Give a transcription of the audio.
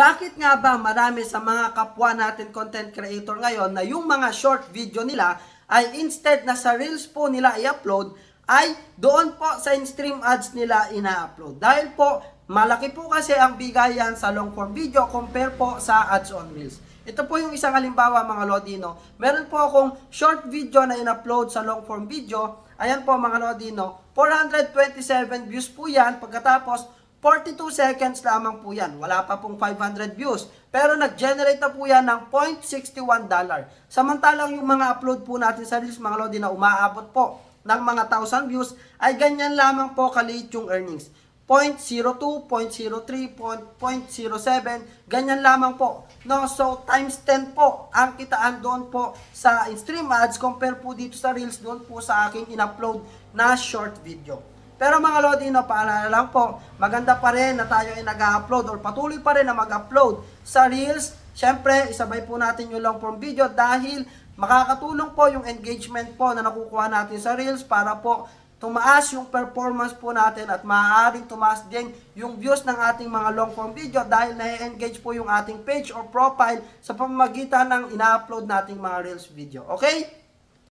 Bakit nga ba marami sa mga kapwa natin content creator ngayon na yung mga short video nila ay instead na sa Reels po nila i-upload, ay doon po sa in-stream ads nila ina-upload. Dahil po, malaki po kasi ang bigayan sa long form video compare po sa ads on Reels. Ito po yung isang halimbawa mga Lodino. Meron po akong short video na in-upload sa long form video. Ayan po mga Lodino, 427 views po yan. Pagkatapos, 42 seconds lamang po yan. Wala pa pong 500 views. Pero nag-generate na po yan ng 0.61 dollar. Samantalang yung mga upload po natin sa Reels, mga Lodi, na umaabot po ng mga 1,000 views, ay ganyan lamang po kaliit yung earnings. 0.02, 0.03, 0.07, ganyan lamang po. No, so times 10 po ang kitaan doon po sa in-stream ads compare po dito sa Reels doon po sa aking in-upload na short video. Pero mga Lodino, paalala lang po, maganda pa rin na tayo ay nag-upload or patuloy pa rin na mag-upload sa Reels. Siyempre, isabay po natin yung long form video dahil makakatulong po yung engagement po na nakukuha natin sa Reels para po tumaas yung performance po natin at maaaring tumaas din yung views ng ating mga long form video dahil na-engage po yung ating page or profile sa pamamagitan ng ina-upload nating mga Reels video. Okay?